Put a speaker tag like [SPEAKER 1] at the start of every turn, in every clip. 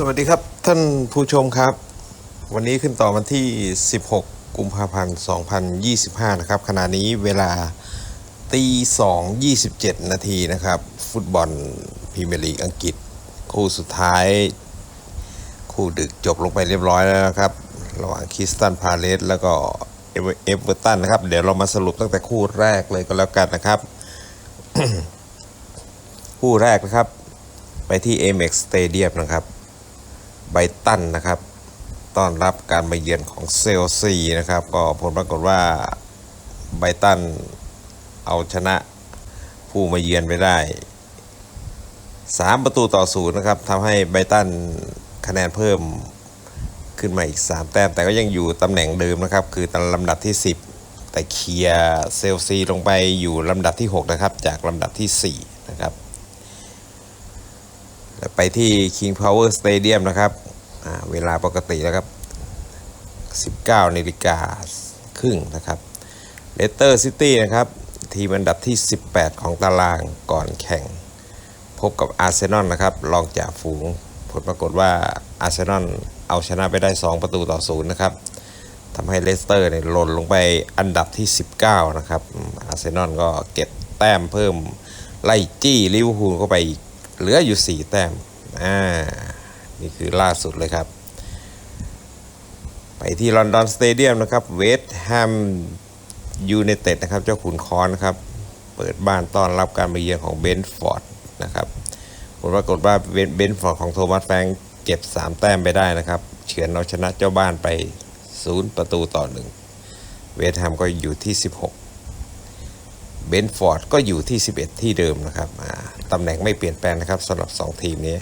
[SPEAKER 1] สวัสดีครับท่านผู้ชมครับ วันนี้ขึ้นต่อวันที่ 16 กุมภาพันธ์ 2025 นะครับขณะนี้เวลาตี2 27 นาทีนะครับ ฟุตบอลพรีเมียร์ลีกอังกฤษ คู่สุดท้าย คู่ดึกจบลงไปเรียบร้อยแล้วนะครับ ระหว่างคริสตันพาเลสแล้วก็เอเวเอเวอร์ตันนะครับ เดี๋ยวเรามาสรุปตั้งแต่คู่แรกเลยก็แล้วกันนะครับ คู่แรกนะครับ ไปที่ Amex Stadium นะครับ ไบตันนะครับ ต้อนรับการมาเยือนของเซลซีนะครับ ก็ผลปรากฏว่าไบตันเอาชนะผู้มาเยือนไปได้ 3 ประตูต่อศูนย์นะครับทำให้ไบตันคะแนนเพิ่มขึ้นมาอีก 3 แต้ม แต่ก็ยังอยู่ตำแหน่งเดิมนะครับ คือตำลำดับที่ 10 แต่เคลียร์เซลซีลงไปอยู่ลำดับที่ 6 นะครับ จากลำดับที่ 4 ไปที่ King Power Stadium นะครับเวลาปกติแล้วครับ 19นาฬิกาครึ่งนะครับเลสเตอร์ซิตี้นะครับทีมอันดับที่ 18 ของตารางก่อนแข่ง พบกับอาร์เซนอลนะครับรองจากฝูง ผลปรากฏว่าอาร์เซนอลเอาชนะไปได้ 2 ประตูต่อศูนย์นะครับทำให้เลสเตอร์เนี่ยหล่นลงไปอันดับที่ 19 นะครับอืมอาร์เซนอลก็เก็บแต้มเพิ่มไล่จี้ลิเวอร์พูลเข้าไปอีก เหลืออยู่ 4 แต้มอ่านี่คือล่าสุดเลยครับ ไปที่ลอนดอนสเตเดียมนะครับเวสต์แฮมยูไนเต็ดนะครับ เจ้าขุนคอนครับ เปิดบ้านต้อนรับการมาเยือนของเบนฟอร์ดนะครับผลปรากฏว่าเบนฟอร์ดของโทมัสแฟงเก็บ 3 แต้มไปได้นะครับ เฉือนเอาชนะเจ้าบ้านไป 0 ประตูต่อ 1 เวสต์แฮมก็อยู่ที่ 16 เบนฟอร์ดก็อยู่ที่ 11 ที่เดิมนะครับตำแหน่งไม่เปลี่ยนแปลงนะครับสำหรับ 2 ทีมนี้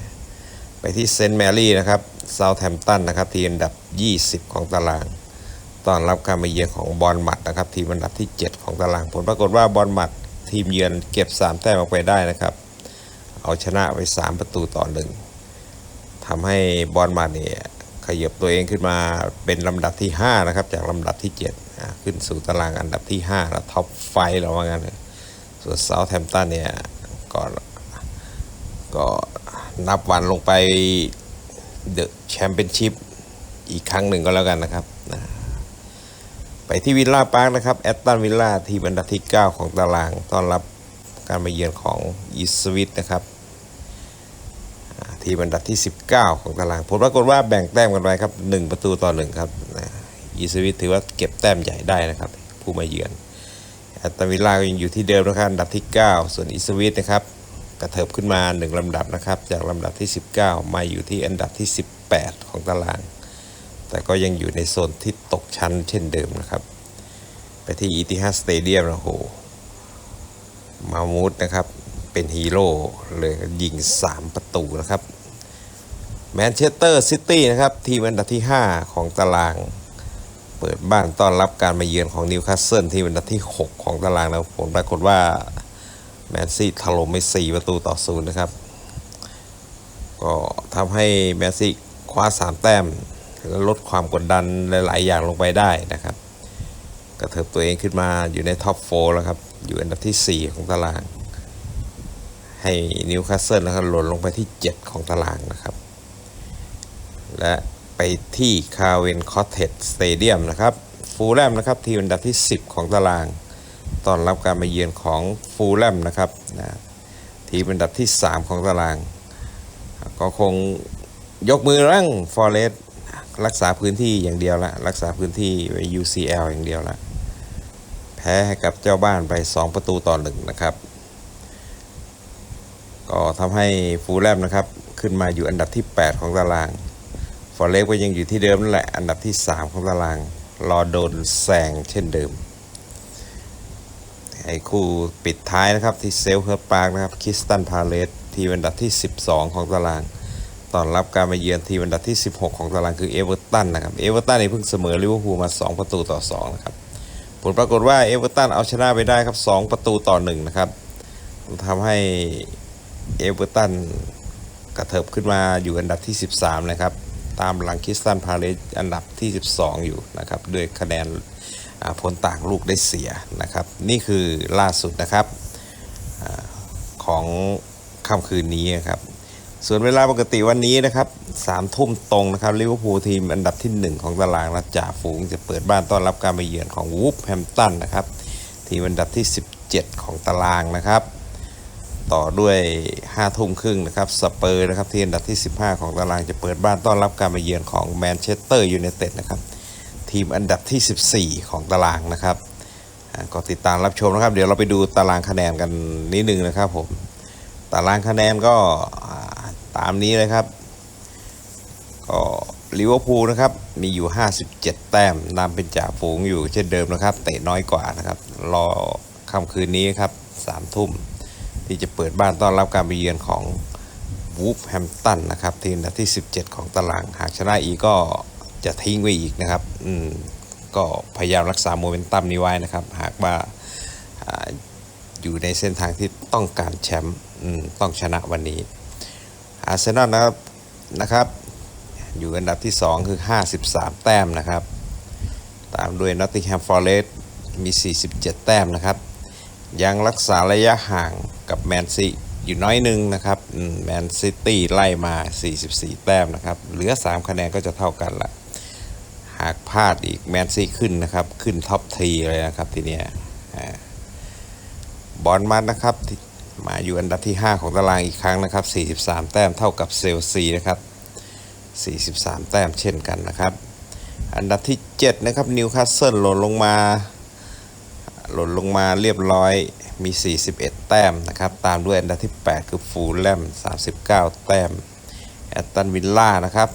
[SPEAKER 1] ไปที่เซนต์แมรี่นะครับเซาท์แฮมป์ตันนะครับทีมอันดับ 20 ของตารางต้อนรับการมาเยือนของบอลมัดนะครับทีมอันดับที่ 7 ของตาราง ผลปรากฏว่าบอลมัดทีมเยือนเก็บ 3 แต้มออกไปได้นะครับ เอาชนะไป 3 ประตูต่อหนึ่งทำให้บอลมัดเนี่ยขยับตัวเองขึ้นมาเป็นลำดับที่ 5 นะครับ จากลำดับที่ 7 ขึ้นสู่ตารางอันดับที่ 5 แล้วท็อปไฟเราว่างั้นเลยส่วนเซาท์แฮมป์ตันเนี่ยก่อนก็นับวันลงไปเดอะแชมเปี้ยนชิพอีกครั้งหนึ่งก็แล้วกันนะครับนะไปที่วิลล่าพาร์คนะครับแอตตันวิลล่าทีมอันดับที่ 9 ของตารางต้อนรับการมาเยือนของอีสวิตนะครับทีมอันดับที่ 19 ของตาราง ผลปรากฏว่าแบ่งแต้มกันไปครับ 1 ประตูต่อ 1 ครับนะ อีสวิตถือว่าเก็บแต้มใหญ่ได้นะครับ ผู้มาเยือนแอตตันวิลล่าก็ยังอยู่ที่เดิมนะครับอันดับที่ 9 ส่วนอีสวิตนะครับกระเถิบขึ้นมา 1 ลำดับนะครับ จากลำดับที่ 19 มาอยู่ที่อันดับที่ 18 ของตาราง แต่ก็ยังอยู่ในโซนที่ตกชั้นเช่นเดิมนะครับ ไปที่อีติฮัดสเตเดียมนะโหมามูดนะครับเป็นฮีโร่เลยยิง 3 ประตูนะครับแมนเชสเตอร์ซิตี้นะครับทีมอันดับที่ 5 ของตาราง ปิดบ้านต้อนรับการมาเยือนของนิวคาสเซิลทีมอันดับที่ 6 ของตารางนะผลปรากฏว่าแมนซีถล่มไป 4 ประตูต่อศูนย์นะครับ ก็ทำให้แมนซีคว้า 3 แต้ม และลดความกดดันหลาย ๆ อย่างลงไปได้นะครับ กระเถิบตัวเองขึ้นมาอยู่ในท็อป4แล้วครับ อยู่อันดับที่ 4 ของตาราง ให้นิวคาสเซิลนะครับหล่นลงไปที่ 7 ของตารางนะครับ และ ไปที่คาเวนคอตเทจสเตเดียมนะครับฟูลแลมนะครับทีมอันดับที่ 10 ของตารางต้อนรับการมาเยือนของฟูลแลมนะครับนะทีมอันดับที่ 3 ของตาราง ก็คงยกมือร่างฟอร์เรสรักษาพื้นที่อย่างเดียวละรักษาพื้นที่ไว้ UCL อย่างเดียวละแพ้ให้กับเจ้าบ้านไป 2 ประตูต่อหนึ่งนะครับ ก็ทำให้ฟูลแลมนะครับขึ้นมาอยู่อันดับที่ 8 ของตาราง ฟอร์เรสก็ยังอยู่ที่เดิมนั่นแหละอันดับที่ 3 ของตาราง รอโดนแซงเช่นเดิม ไอ้คู่ปิดท้ายนะครับที่เซลเฮอร์ปาร์กนะครับคิสตันพาเลสทีมอันดับที่ 12 ของตารางต้อนรับการมาเยือนทีมอันดับที่ 16 ของตารางคือเอเวอร์ตันนะครับเอเวอร์ตันนี่เพิ่งเสมอลิเวอร์พูลมา 2 ประตูต่อ2นะครับผลปรากฏว่าเอเวอร์ตันเอาชนะไปได้ครับ 2 ประตูต่อ1นะครับทำให้เอเวอร์ตันกระเถิบขึ้นมาอยู่อันดับที่ 13 นะครับ ตามหลังคิสตันพาเลสอันดับที่ 12 อยู่นะครับด้วยคะแนนผลต่างลูกได้เสียนะครับ นี่คือล่าสุดนะครับอของค่ำคืนนี้นครับ ส่วนเวลาปกติวันนี้นะครับสามทุ่มตรงนะครับลิเวอร์พูลทีมอันดับที่ 1 ของตารางและจ่าฝูงจะเปิดบ้านต้อนรับการมาเยือนของวูฟแฮมป์ตันนะครับ ทีมอันดับที่ 17 ของตารางนะครับ ต่อด้วย5ทุ่มครึ่งนะครับสเปอร์นะครับที่อันดับที่ 15 ของตารางจะเปิดบ้านต้อนรับการมาเยือนของแมนเชสเตอร์ยูไนเต็ดนะครับทีมอันดับที่ 14 ของตารางนะครับก็ติดตามรับชมนะครับ เดี๋ยวเราไปดูตารางคะแนนกันนิดนึงนะครับผมตารางคะแนนก็ตามนี้เลยครับก็ลิเวอร์พูลนะครับมีอยู่ 57 แต้มนำเป็นจ่าฝูงอยู่เช่นเดิมนะครับ เตะน้อยกว่านะครับ รอค่ำคืนนี้ครับ3ทุ่ม ที่จะเปิดบ้านต้อนรับการไปเยือนของวูฟแฮมตันนะครับทีมอันดับที่ 17 ของตาราง หากชนะอีกก็จะทิ้งไว้อีกนะครับอืมก็พยายามรักษาโมเมนตัมนี้ไว้นะครับ หากว่าอยู่ในเส้นทางที่ต้องการแชมป์อืมต้องชนะวันนี้อาร์เซนอลนะครับนะครับอยู่อันดับที่ 2 คือ 53 แต้มนะครับ ตามด้วยนอตติงแฮมฟอร์เรสมี 47 แต้มนะครับ ยังรักษาระยะห่าง กับแมนซีอยู่น้อยหนึงนะครับแมนซิตี้ไล่มา 44 แต้มนะครับ เหลือ 3 คะแนนก็จะเท่ากันละหากพลาดอีกแมนซีขึ้นนะครับ ขึ้นท็อปทีเลยนะครับทีเนี้ยบอลมันนะครับมาอยู่อันดับที่ 5 ของตารางอีกครั้งนะครับ 43 แต้มเท่ากับเซลซีนะครับ 43 แต้มเช่นกันนะครับ อันดับที่ 7 นะครับนิวคาสเซิลหล่นลงมา หล่นลงมาเรียบร้อย มี 41 แต้มนะครับ ตามด้วยอันดับที่ 8 คือฟูลแลม 39 แต้ม แอตตันวิลล่านะครับ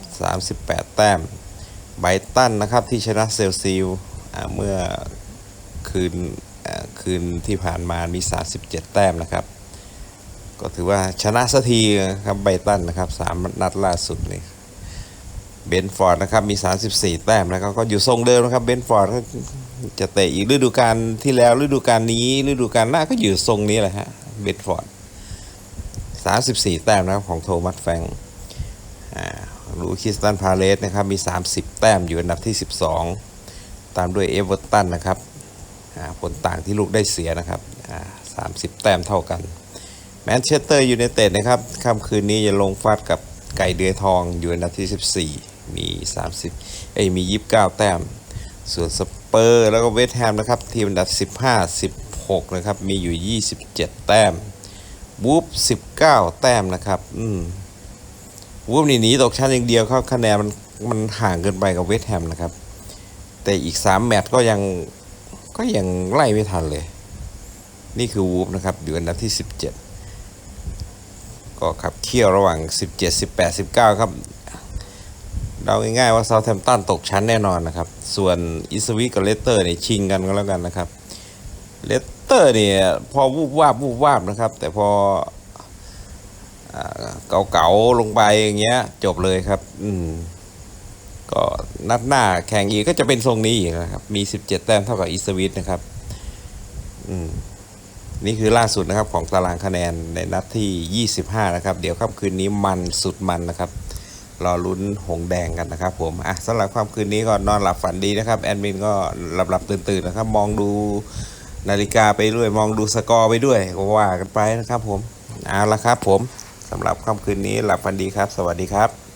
[SPEAKER 1] 38 แต้ม ไบตันนะครับที่ชนะเซลซีอ่าเมื่อคืนคืนที่ผ่านมามี 37 แต้มนะครับ ก็ถือว่าชนะสักทีครับไบตันนะครับสามนัดล่าสุดนี่เบนฟอร์ดนะครับมี 34 แต้มนะครับก็อยู่ทรงเดิมนะครับเบนฟอร์ด จะเตะอีกฤดูกาลที่แล้วฤดูกาลนี้ฤดูกาลหน้าก็อยู่ทรงนี้แหละฮะเบนฟอร์ด34แต้มนะครับของโทมัสแฟงค์อ่าลูคิสตันพาเลสนะครับมี 30 แต้มอยู่อันดับที่ 12 ตามด้วยเอเวอร์ตันนะครับผลต่างที่ลูกได้เสียนะครับอ่า30แต้มเท่ากันแมนเชสเตอร์ยูไนเต็ดนะครับค่ำคืนนี้จะลงฟาดกับไก่เดือยทองอยู่อันดับที่ 14 มี 30 เอ้ยมี 29 แต้ม ส่วนสเปอร์แล้วก็เวสต์แฮมนะครับทีมอันดับ 15 16 นะครับ มีอยู่ 27 แต้มวูฟ19 แต้มนะครับอืมวูฟนี่หนีตกชั้นอย่างเดียวครับคะแนนมันมันห่างเกินไปกับเวสต์แฮมนะครับ แต่อีก 3 แมตช์ก็ยังก็ยังไล่ไม่ทันเลย นี่คือวูฟนะครับ อยู่อันดับที่ 17 ก็ขับเคี่ยวระหว่าง 17 18 19 ครับ เดาง่ายๆว่าเซาแทมตันตกชั้นแน่นอนนะครับ ส่วนอิสวิกับเลสเตอร์เนี่ยชิงกันก็แล้วกันนะครับ เลสเตอร์เนี่ยพอวูบวาบวูบวาบนะครับ แต่พอเก่าๆลงไปอย่างเงี้ย จบเลยครับ อืมก็นัดหน้าแข่งอีกก็จะเป็นทรงนี้อีกนะครับ มี 17 แต้มเท่ากับอิสวิตนะครับ อืมนี่คือล่าสุดนะครับของตารางคะแนนในนัดที่ 25 นะครับ เดี๋ยวค่ำคืนนี้มันสุดมันนะครับ รอลุ้นหงแดงกันนะครับผมอะสำหรับความคืนนี้ก็นอนหลับฝันดีนะครับแอดมินก็หลับหลับตื่นตื่นนะครับ มองดูนาฬิกาไปด้วย มองดูสกอร์ไปด้วยก็ว่ากันไปนะครับผมเอาละครับผมสำหรับค่ำคืนนี้หลับฝันดีครับ สวัสดีครับ